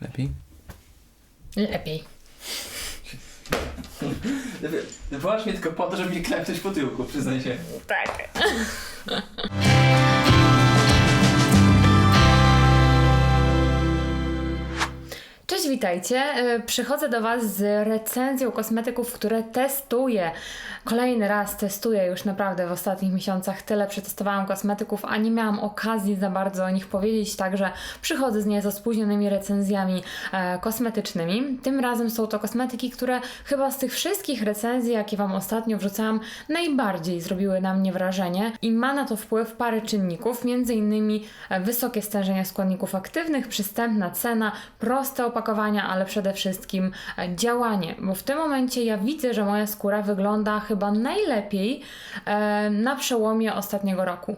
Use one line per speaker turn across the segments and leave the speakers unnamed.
Lepiej?
Lepiej.
Wołasz mnie tylko po to, żeby mnie klepnąć po tyłku, przyznaj się.
Tak. Cześć, witajcie. E, Przychodzę do Was z recenzją kosmetyków, które testuję. Kolejny raz testuję już naprawdę w ostatnich miesiącach. Tyle przetestowałam kosmetyków, a nie miałam okazji za bardzo o nich powiedzieć, także przychodzę z nieco spóźnionymi recenzjami e, kosmetycznymi. Tym razem są to kosmetyki, które chyba z tych wszystkich recenzji, jakie Wam ostatnio wrzucałam, najbardziej zrobiły na mnie wrażenie i ma na to wpływ parę czynników, innymi e, wysokie stężenie składników aktywnych, przystępna cena, proste opakowania, ale przede wszystkim e, działanie, bo w tym momencie ja widzę, że moja skóra wygląda chyba najlepiej e, na przełomie ostatniego roku.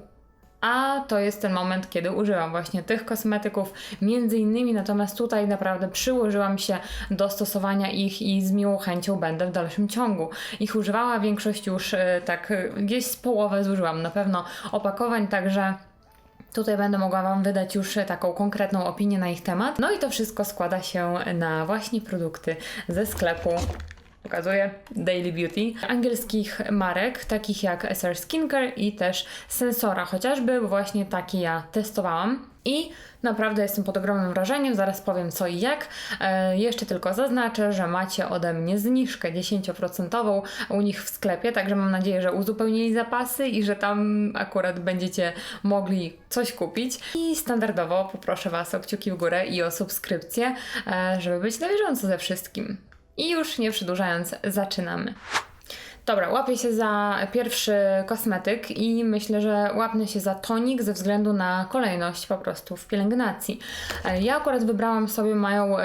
A to jest ten moment, kiedy używam właśnie tych kosmetyków, między innymi, natomiast tutaj naprawdę przyłożyłam się do stosowania ich i z miłą chęcią będę w dalszym ciągu. Ich używała, większość już e, tak gdzieś z połowę zużyłam na pewno opakowań, także Tutaj będę mogła Wam wydać już taką konkretną opinię na ich temat. No i to wszystko składa się na właśnie produkty ze sklepu. Pokazuję Daily Beauty. Angielskich marek, takich jak SR Skincare i też Sensora, chociażby właśnie takie ja testowałam. I naprawdę jestem pod ogromnym wrażeniem, zaraz powiem co i jak. E, jeszcze tylko zaznaczę, że macie ode mnie zniżkę 10% u nich w sklepie, także mam nadzieję, że uzupełnili zapasy i że tam akurat będziecie mogli coś kupić. I standardowo poproszę Was o kciuki w górę i o subskrypcję, e, żeby być na bieżąco ze wszystkim. I już nie przedłużając, zaczynamy. Dobra, łapię się za pierwszy kosmetyk i myślę, że łapnę się za tonik ze względu na kolejność po prostu w pielęgnacji. E, Ja akurat wybrałam sobie, mają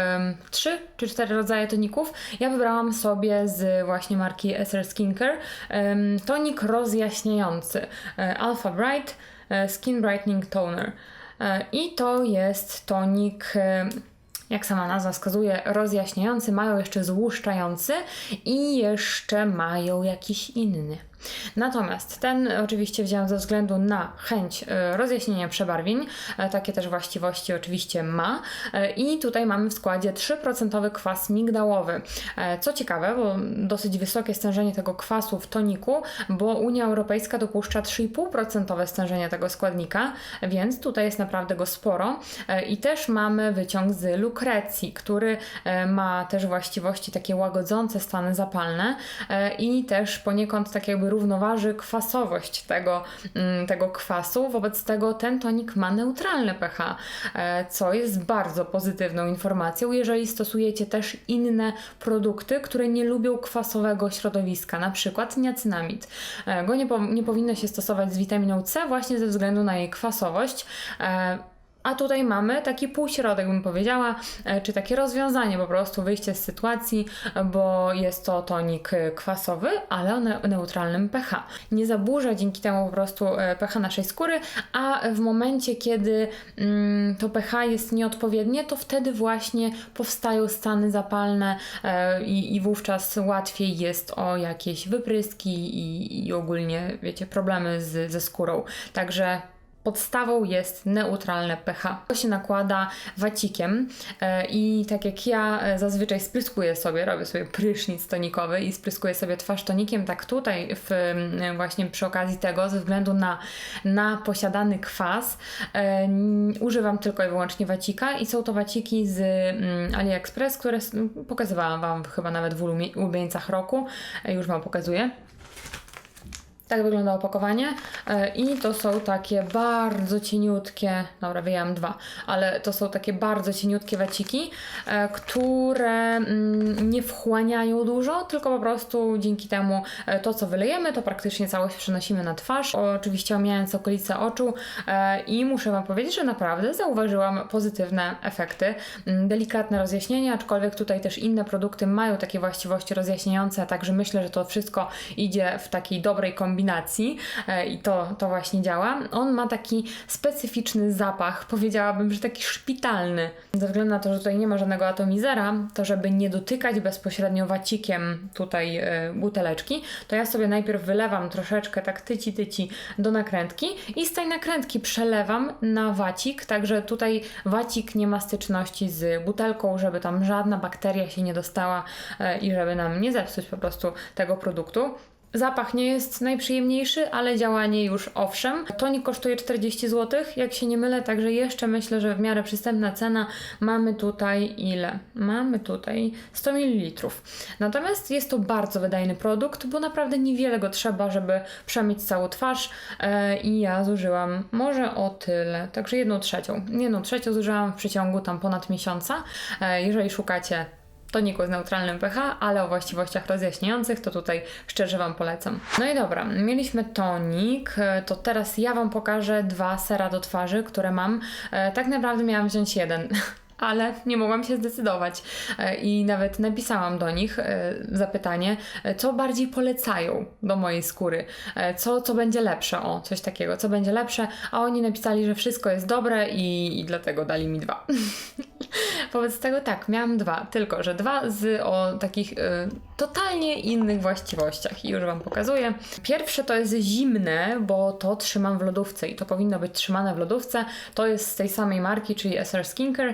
trzy czy cztery rodzaje toników. Ja wybrałam sobie z właśnie marki SR Skincare em, tonik rozjaśniający e, Alpha Bright e, Skin Brightening Toner. I to jest tonik em, jak sama nazwa wskazuje, rozjaśniający, mają jeszcze złuszczający i jeszcze mają jakiś inny. Natomiast ten oczywiście wziąłem ze względu na chęć e, rozjaśnienia przebarwień. E, Takie też właściwości oczywiście ma. E, I tutaj mamy w składzie 3% kwas migdałowy. Co ciekawe, bo dosyć wysokie stężenie tego kwasu w toniku, bo Unia Europejska dopuszcza 3,5% stężenie tego składnika, więc tutaj jest naprawdę go sporo. I też mamy wyciąg z lukrecji, który ma też właściwości takie łagodzące stany zapalne i też poniekąd tak jakby równoważy kwasowość tego, mm, tego kwasu. Wobec tego ten tonik ma neutralne pH, e, co jest bardzo pozytywną informacją, jeżeli stosujecie też inne produkty, które nie lubią kwasowego środowiska, na przykład niacynamid. E, Go nie, po, nie powinno się stosować z witaminą C właśnie ze względu na jej kwasowość. A tutaj mamy taki półśrodek, bym powiedziała, e, czy takie rozwiązanie, po prostu wyjście z sytuacji, e, bo jest to tonik e, kwasowy, ale o ne- neutralnym pH. Nie zaburza dzięki temu po prostu pH naszej skóry, a w momencie, kiedy mm, to pH jest nieodpowiednie, to wtedy właśnie powstają stany zapalne i, i wówczas łatwiej jest o jakieś wypryski i, i ogólnie, wiecie, problemy z, ze skórą. Także Podstawą jest neutralne pH. To się nakłada wacikiem e, i tak jak ja e, zazwyczaj spryskuję sobie, robię sobie prysznic tonikowy i spryskuję sobie twarz tonikiem, tak tutaj w, m, właśnie przy okazji tego, ze względu na, na posiadany kwas, e, używam tylko i wyłącznie wacika i są to waciki z mm, AliExpress, które pokazywałam Wam chyba nawet w ulubie- ulubieńcach roku, E, już Wam pokazuję. Tak wygląda opakowanie E, i to są takie bardzo cieniutkie, dobra wyjęłam dwa, ale to są takie bardzo cieniutkie waciki, e, które mm, nie wchłaniają dużo, tylko po prostu dzięki temu e, to co wylejemy to praktycznie całość przenosimy na twarz, oczywiście omijając okolice oczu i muszę Wam powiedzieć, że naprawdę zauważyłam pozytywne efekty, Mm, delikatne rozjaśnienie, aczkolwiek tutaj też inne produkty mają takie właściwości rozjaśniające, także myślę, że to wszystko idzie w takiej dobrej kombinacji kombinacji e, i to, to właśnie działa. On ma taki specyficzny zapach, powiedziałabym, że taki szpitalny. Ze względu na to, że tutaj nie ma żadnego atomizera, to żeby nie dotykać bezpośrednio wacikiem tutaj e, buteleczki, to ja sobie najpierw wylewam troszeczkę tak tyci tyci do nakrętki i z tej nakrętki przelewam na wacik, także tutaj wacik nie ma styczności z butelką, żeby tam żadna bakteria się nie dostała e, i żeby nam nie zepsuć po prostu tego produktu. Zapach nie jest najprzyjemniejszy, ale działanie już owszem. Tonik kosztuje 40 zł, jak się nie mylę, także jeszcze myślę, że w miarę przystępna cena. Mamy tutaj ile? Mamy tutaj 100 ml. Natomiast jest to bardzo wydajny produkt, bo naprawdę niewiele go trzeba, żeby przemyć całą twarz e, i ja zużyłam może o tyle, także jedną trzecią. Jedną trzecią zużyłam w przeciągu tam ponad miesiąca. E, jeżeli szukacie toniku z neutralnym pH, ale o właściwościach rozjaśniających, to tutaj szczerze Wam polecam. No i dobra, mieliśmy tonik, e, to teraz ja Wam pokażę dwa sera do twarzy, które mam. E, Tak naprawdę miałam wziąć jeden. Ale nie mogłam się zdecydować E, i nawet napisałam do nich e, zapytanie, e, co bardziej polecają do mojej skóry, co, co będzie lepsze, o coś takiego, co będzie lepsze, a oni napisali, że wszystko jest dobre i, i dlatego dali mi dwa. Wobec tego tak, miałam dwa, tylko że dwa z o takich y, totalnie innych właściwościach i już Wam pokazuję. Pierwsze to jest zimne, bo to trzymam w lodówce i to powinno być trzymane w lodówce. To jest z tej samej marki, czyli SR Skincare,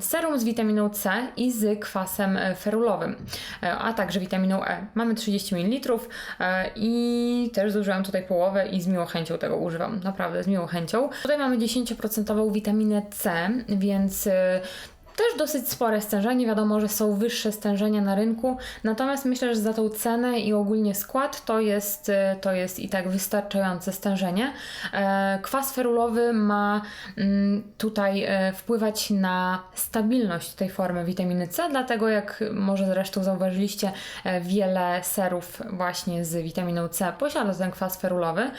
serum z witaminą C i z kwasem e, ferulowym, e, a także witaminą E. Mamy 30 ml e, i też zużyłam tutaj połowę i z miłą chęcią tego używam, naprawdę z miłą chęcią. Tutaj mamy 10% witaminę C, więc też dosyć spore stężenie, wiadomo, że są wyższe stężenia na rynku, natomiast myślę, że za tą cenę i ogólnie skład to jest, e, to jest i tak wystarczające stężenie. E, Kwas ferulowy ma mm, tutaj e, wpływać na stabilność tej formy witaminy C, dlatego jak może zresztą zauważyliście, wiele serów właśnie z witaminą C posiada ten kwas ferulowy,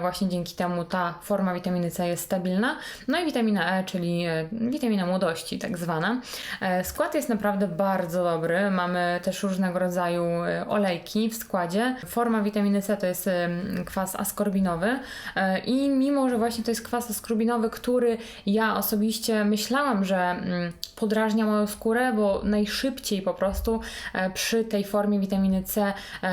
właśnie dzięki temu ta forma witaminy C jest stabilna. No i witamina E, czyli witamina młodości tak zwana. E, Skład jest naprawdę bardzo dobry. Mamy też różnego rodzaju e, olejki w składzie. Forma witaminy C to jest kwas askorbinowy e, i mimo, że właśnie to jest kwas askorbinowy, który ja osobiście myślałam, że mm, podrażnia moją skórę, bo najszybciej po prostu przy tej formie witaminy C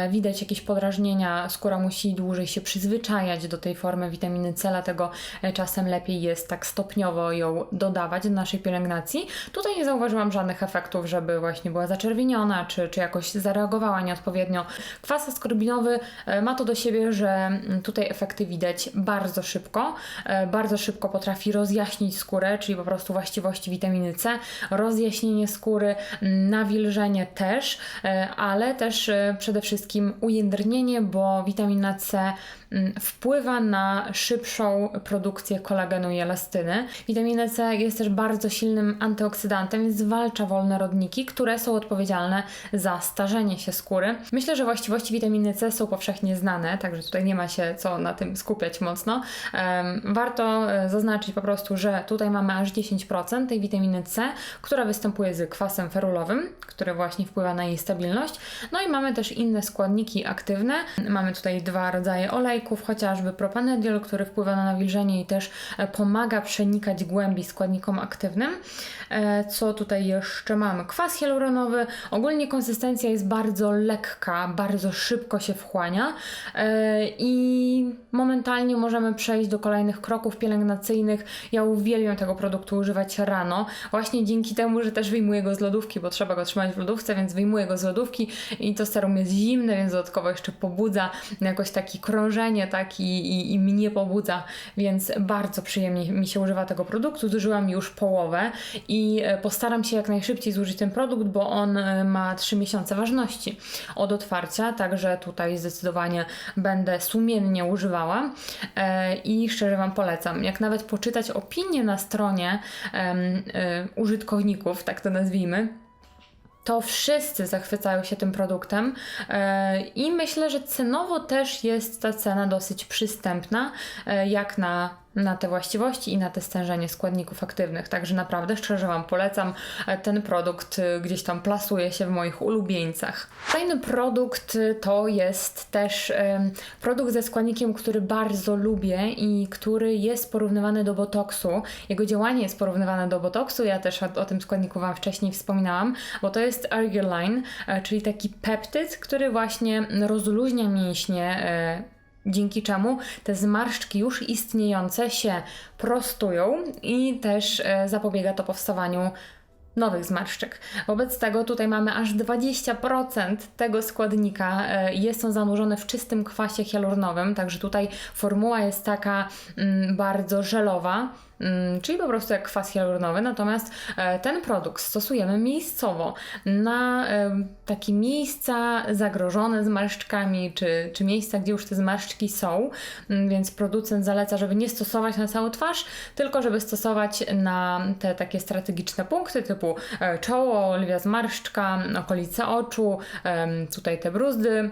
widać jakieś podrażnienia. Skóra musi dłużej się przyzwyczajać do tej formy witaminy C, dlatego czasem lepiej jest tak stopniowo ją dodawać do naszej pielęgnacji. Tutaj nie zauważyłam żadnych efektów, żeby właśnie była zaczerwieniona, czy, czy jakoś zareagowała nieodpowiednio. Kwas askorbinowy e, ma to do siebie, że mm, tutaj efekty widać bardzo szybko. E, Bardzo szybko potrafi rozjaśnić skórę, czyli po prostu właściwości witaminy C, rozjaśnienie skóry, mm, nawilżenie też, e, ale też przede wszystkim ujędrnienie, bo witamina C wpływa na szybszą produkcję kolagenu i elastyny. Witamina C jest też bardzo silnym antyoksydantem, więc zwalcza wolne rodniki, które są odpowiedzialne za starzenie się skóry. Myślę, że właściwości witaminy C są powszechnie znane, także tutaj nie ma się co na tym skupiać mocno. Warto e, zaznaczyć po prostu, że tutaj mamy aż 10% tej witaminy C, która występuje z kwasem ferulowym, który właśnie wpływa na jej stabilność. No i mamy też inne składniki aktywne. Mamy tutaj dwa rodzaje chociażby propanediol, który wpływa na nawilżenie i też e, pomaga przenikać głębiej składnikom aktywnym. E, Co tutaj jeszcze mamy? Kwas hialuronowy. Ogólnie konsystencja jest bardzo lekka, bardzo szybko się wchłania e, i momentalnie możemy przejść do kolejnych kroków pielęgnacyjnych. Ja uwielbiam tego produktu używać rano, właśnie dzięki temu, że też wyjmuję go z lodówki, bo trzeba go trzymać w lodówce, więc wyjmuję go z lodówki i to serum jest zimne, więc dodatkowo jeszcze pobudza jakoś takie krążenie, tak, i, i, i mnie pobudza, więc bardzo przyjemnie mi się używa tego produktu. Zużyłam już połowę i e, postaram się jak najszybciej zużyć ten produkt, bo on e, ma 3 miesiące ważności od otwarcia, także tutaj zdecydowanie będę sumiennie używała e, i szczerze Wam polecam. Jak nawet poczytać opinie na stronie użytkowników, tak to nazwijmy, to wszyscy zachwycają się tym produktem e, i myślę, że cenowo też jest ta cena dosyć przystępna, e, jak na na te właściwości i na te stężenie składników aktywnych. Także naprawdę szczerze Wam polecam. E, Ten produkt e, gdzieś tam plasuje się w moich ulubieńcach. Kolejny produkt e, to jest też produkt ze składnikiem, który bardzo lubię i który jest porównywany do botoksu. Jego działanie jest porównywane do botoksu. Ja też o, tym składniku Wam wcześniej wspominałam, bo to jest Argiline, czyli taki peptyd, który właśnie rozluźnia mięśnie. Dzięki czemu te zmarszczki już istniejące się prostują i też e, zapobiega to powstawaniu nowych zmarszczek. Wobec tego tutaj mamy aż 20% tego składnika. e, Jest on zanurzony w czystym kwasie hialuronowym, także tutaj formuła jest taka mm, bardzo żelowa. Mm, Czyli po prostu jak kwas hialuronowy, natomiast e, ten produkt stosujemy miejscowo na e, takie miejsca zagrożone zmarszczkami, czy, czy miejsca, gdzie już te zmarszczki są, Mm, więc producent zaleca, żeby nie stosować na całą twarz, tylko żeby stosować na te takie strategiczne punkty typu e, czoło, lwia zmarszczka, okolice oczu, tutaj te bruzdy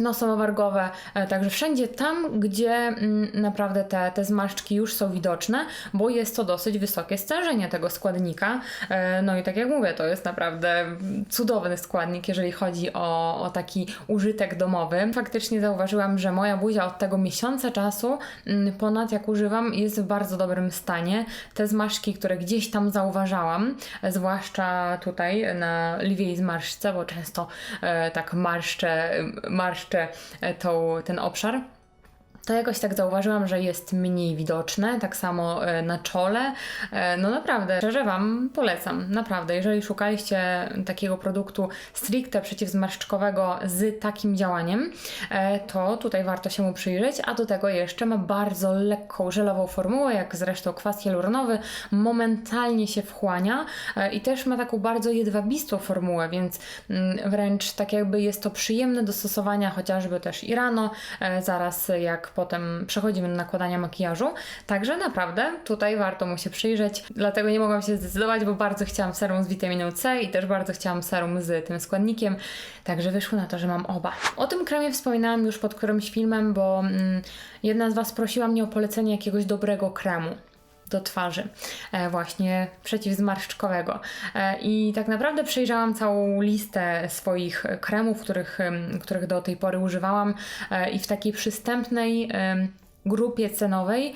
nosowo-wargowe, e, także wszędzie tam, gdzie mm, naprawdę te, te zmarszczki już są widoczne, bo jest to dosyć wysokie stężenie tego składnika. E, No i tak jak mówię, to jest naprawdę cudowny składnik, jeżeli chodzi o, o taki użytek domowy. Faktycznie zauważyłam, że moja buzia od tego miesiąca czasu, mm, ponad jak używam, jest w bardzo dobrym stanie. Te zmarszczki, które gdzieś tam zauważałam, e, zwłaszcza tutaj na lwiej zmarszczce, bo często tak marszczę, marszczę e, tą, ten obszar. To jakoś tak zauważyłam, że jest mniej widoczne, tak samo e, na czole. E, No naprawdę, szczerze Wam polecam, naprawdę. Jeżeli szukaliście takiego produktu stricte przeciwzmarszczkowego z takim działaniem, e, to tutaj warto się mu przyjrzeć, a do tego jeszcze ma bardzo lekką, żelową formułę, jak zresztą kwas hialuronowy, momentalnie się wchłania i też ma taką bardzo jedwabistą formułę, więc mm, wręcz tak jakby jest to przyjemne do stosowania chociażby też i rano, zaraz jak potem przechodzimy do nakładania makijażu. Także naprawdę tutaj warto mu się przyjrzeć. Dlatego nie mogłam się zdecydować, bo bardzo chciałam serum z witaminą C i też bardzo chciałam serum z tym składnikiem. Także wyszło na to, że mam oba. O tym kremie wspominałam już pod którymś filmem, bo mm, jedna z Was prosiła mnie o polecenie jakiegoś dobrego kremu do twarzy, e, właśnie przeciwzmarszczkowego. E, I tak naprawdę przejrzałam całą listę swoich kremów, których, których do tej pory używałam e, i w takiej przystępnej grupie cenowej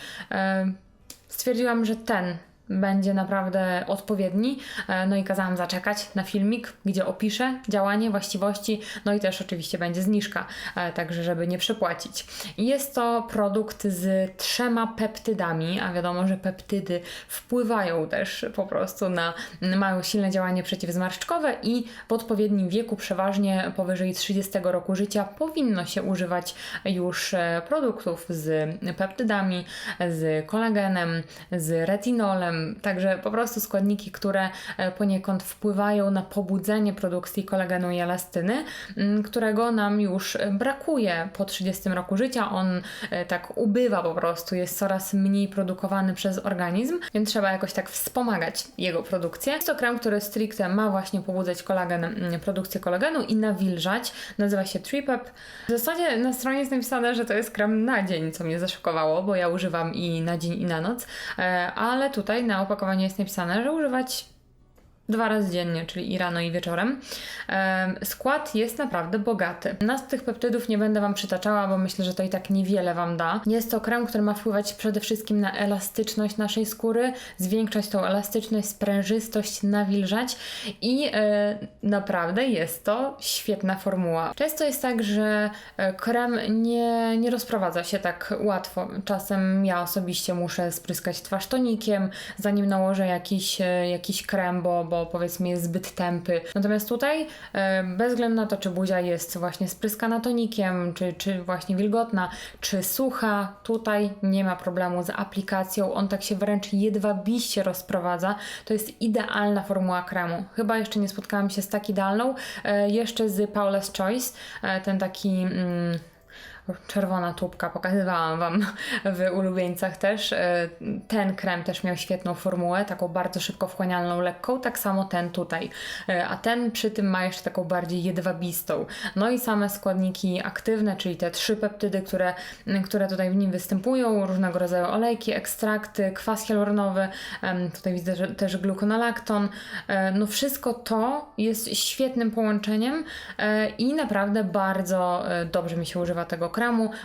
stwierdziłam, że ten będzie naprawdę odpowiedni. E, No i kazałam zaczekać na filmik, gdzie opiszę działanie, właściwości, no i też oczywiście będzie zniżka, e, także żeby nie przepłacić. Jest to produkt z trzema peptydami, a wiadomo, że peptydy wpływają też po prostu na, mają silne działanie przeciwzmarszczkowe i w odpowiednim wieku, przeważnie powyżej 30 roku życia, powinno się używać już e, produktów z peptydami, z kolagenem, z retinolem, także po prostu składniki, które e, poniekąd wpływają na pobudzenie produkcji kolagenu i elastyny, m, którego nam już e, brakuje po 30 roku życia. On e, tak ubywa po prostu, jest coraz mniej produkowany przez organizm, więc trzeba jakoś tak wspomagać jego produkcję. Jest to krem, który stricte ma właśnie pobudzać kolagen, m, produkcję kolagenu i nawilżać. Nazywa się Tripep. W zasadzie na stronie jest napisane, że to jest krem na dzień, co mnie zaszokowało, bo ja używam i na dzień, i na noc, ale tutaj na opakowaniu jest napisane, że używać dwa razy dziennie, czyli i rano, i wieczorem. Em, Skład jest naprawdę bogaty. Nazw tych peptydów nie będę Wam przytaczała, bo myślę, że to i tak niewiele Wam da. Jest to krem, który ma wpływać przede wszystkim na elastyczność naszej skóry, zwiększać tą elastyczność, sprężystość, nawilżać i e, naprawdę jest to świetna formuła. Często jest tak, że e, krem nie, nie rozprowadza się tak łatwo. Czasem ja osobiście muszę spryskać twarz tonikiem, zanim nałożę jakiś, e, jakiś krem, bo, bo powiedzmy jest zbyt tępy. Natomiast tutaj, e, bez względu na to, czy buzia jest właśnie spryskana tonikiem, czy, czy właśnie wilgotna, czy sucha, tutaj nie ma problemu z aplikacją. On tak się wręcz jedwabiście rozprowadza. To jest idealna formuła kremu. Chyba jeszcze nie spotkałam się z tak idealną. E, jeszcze z Paula's Choice, e, ten taki. Mm, czerwona tubka, pokazywałam Wam w ulubieńcach też. E, Ten krem też miał świetną formułę, taką bardzo szybko wchłanialną, lekką, tak samo ten tutaj. E, A ten przy tym ma jeszcze taką bardziej jedwabistą. No i same składniki aktywne, czyli te trzy peptydy, które, które tutaj w nim występują, różnego rodzaju olejki, ekstrakty, kwas hialuronowy, tutaj widzę że też gluconolakton. E, No wszystko to jest świetnym połączeniem i naprawdę bardzo dobrze mi się używa tego.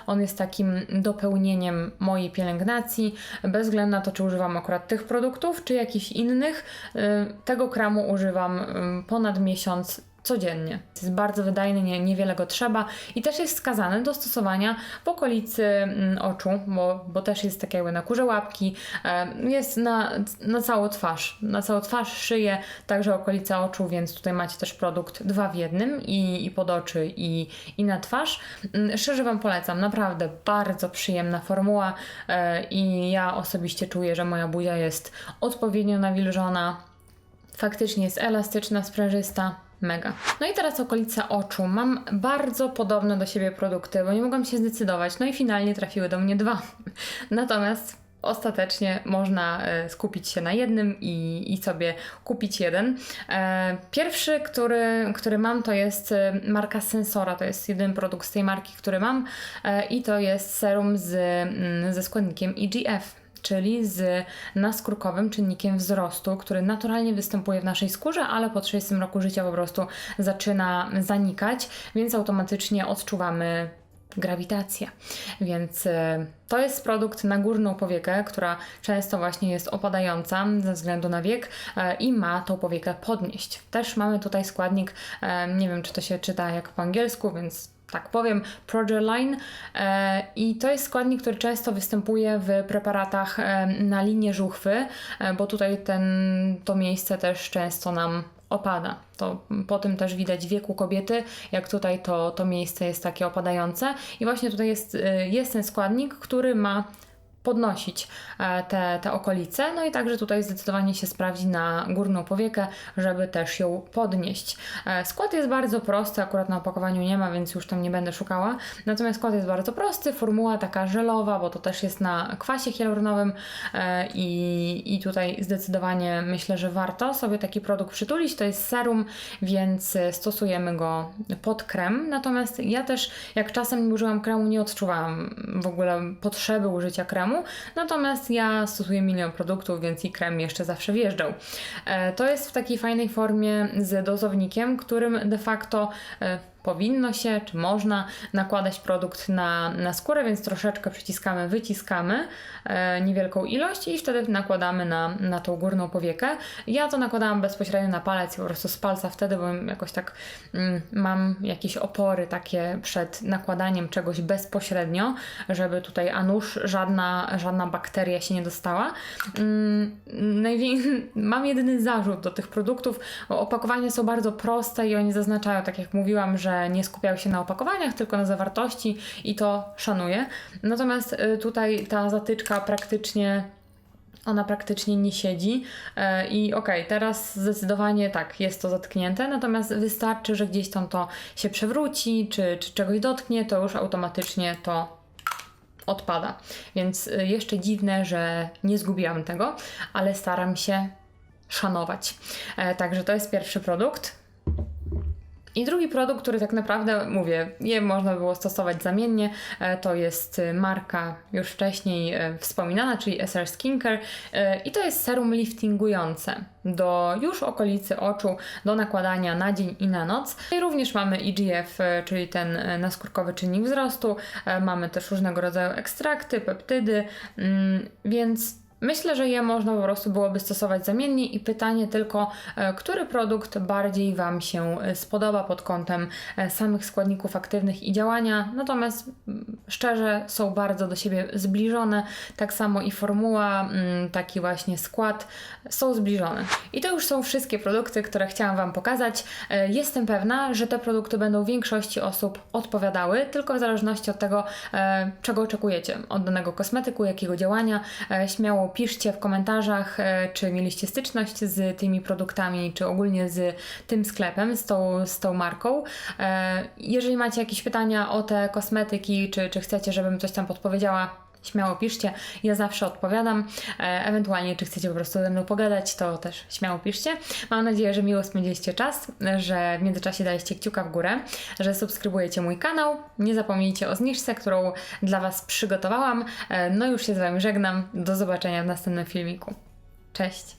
On jest takim dopełnieniem mojej pielęgnacji, bez względu na to, czy używam akurat tych produktów, czy jakichś innych. E, Tego kremu używam em, ponad miesiąc codziennie. Jest bardzo wydajny, nie, niewiele go trzeba i też jest wskazany do stosowania w okolicy mm, oczu, bo, bo też jest tak jakby na kurze łapki, jest na, na całą twarz, na całą twarz, szyję, także okolica oczu, więc tutaj macie też produkt dwa w jednym i, i pod oczy i, i na twarz. Mm, Szczerze Wam polecam, naprawdę bardzo przyjemna formuła e, i ja osobiście czuję, że moja buzia jest odpowiednio nawilżona, faktycznie jest elastyczna, sprężysta. Mega. No i teraz okolice oczu. Mam bardzo podobne do siebie produkty, bo nie mogłam się zdecydować. No i finalnie trafiły do mnie dwa. Natomiast ostatecznie można e, skupić się na jednym i, i sobie kupić jeden. E, Pierwszy, który, który mam, to jest e, marka Sensora. To jest jeden produkt z tej marki, który mam i to jest serum z, mm, ze składnikiem EGF czyli z naskórkowym czynnikiem wzrostu, który naturalnie występuje w naszej skórze, ale po 30 roku życia po prostu zaczyna zanikać, więc automatycznie odczuwamy grawitację. Więc e, to jest produkt na górną powiekę, która często właśnie jest opadająca ze względu na wiek e, i ma tą powiekę podnieść. Też mamy tutaj składnik, e, nie wiem czy to się czyta jak po angielsku, więc tak powiem, Progerline e, i to jest składnik, który często występuje w preparatach e, na linię żuchwy, e, bo tutaj ten, to miejsce też często nam opada. To po tym też widać wieku kobiety, jak tutaj to, to miejsce jest takie opadające i właśnie tutaj jest, jest ten składnik, który ma podnosić e, te, te okolice. No i także tutaj zdecydowanie się sprawdzi na górną powiekę, żeby też ją podnieść. E, Skład jest bardzo prosty, akurat na opakowaniu nie ma, więc już tam nie będę szukała. Natomiast skład jest bardzo prosty, formuła taka żelowa, bo to też jest na kwasie hialuronowym e, i, i tutaj zdecydowanie myślę, że warto sobie taki produkt przytulić. To jest serum, więc stosujemy go pod krem. Natomiast ja też, jak czasem nie użyłam kremu, nie odczuwałam w ogóle potrzeby użycia kremu. Natomiast ja stosuję milion produktów, więc i krem jeszcze zawsze wjeżdżał. E, To jest w takiej fajnej formie z dozownikiem, którym de facto e, powinno się, czy można nakładać produkt na, na skórę, więc troszeczkę przyciskamy, wyciskamy e, niewielką ilość i wtedy nakładamy na, na tą górną powiekę. Ja to nakładałam bezpośrednio na palec, po prostu z palca wtedy, bo jakoś tak mm, mam jakieś opory takie przed nakładaniem czegoś bezpośrednio, żeby tutaj a nuż żadna, żadna bakteria się nie dostała. Mm, mam jedyny zarzut do tych produktów, bo opakowania są bardzo proste i oni zaznaczają, tak jak mówiłam, że nie skupiają się na opakowaniach, tylko na zawartości i to szanuję. Natomiast y, tutaj ta zatyczka praktycznie ona praktycznie nie siedzi e, i okej, teraz zdecydowanie tak, jest to zatknięte, natomiast wystarczy, że gdzieś tam to się przewróci, czy, czy czegoś dotknie, to już automatycznie to odpada. Więc y, jeszcze dziwne, że nie zgubiłam tego, ale staram się szanować. E, Także to jest pierwszy produkt. I drugi produkt, który tak naprawdę, mówię, je można było stosować zamiennie, e, to jest e, marka już wcześniej e, wspominana, czyli SR Skincare i to jest serum liftingujące do już okolicy oczu, do nakładania na dzień i na noc. I również mamy EGF, e, czyli ten naskórkowy czynnik wzrostu, mamy też różnego rodzaju ekstrakty, peptydy, mm, więc Myślę, że je można po prostu byłoby stosować zamiennie i pytanie tylko, e, który produkt bardziej Wam się e, spodoba pod kątem e, samych składników aktywnych i działania. Natomiast mm, szczerze są bardzo do siebie zbliżone. Tak samo i formuła, mm, taki właśnie skład są zbliżone. I to już są wszystkie produkty, które chciałam Wam pokazać. Jestem pewna, że te produkty będą większości osób odpowiadały, tylko w zależności od tego, czego oczekujecie od danego kosmetyku, jakiego działania. Śmiało piszcie w komentarzach, e, czy mieliście styczność z tymi produktami, czy ogólnie z tym sklepem, z tą, z tą marką. E, Jeżeli macie jakieś pytania o te kosmetyki, czy, czy chcecie, żebym coś tam podpowiedziała, śmiało piszcie. Ja zawsze odpowiadam. E, ewentualnie, czy chcecie po prostu ze mną pogadać, to też śmiało piszcie. Mam nadzieję, że miło spędziliście czas, że w międzyczasie daliście kciuka w górę, że subskrybujecie mój kanał. Nie zapomnijcie o zniżce, którą dla Was przygotowałam. E, no już się z Wami żegnam. Do zobaczenia w następnym filmiku. Cześć!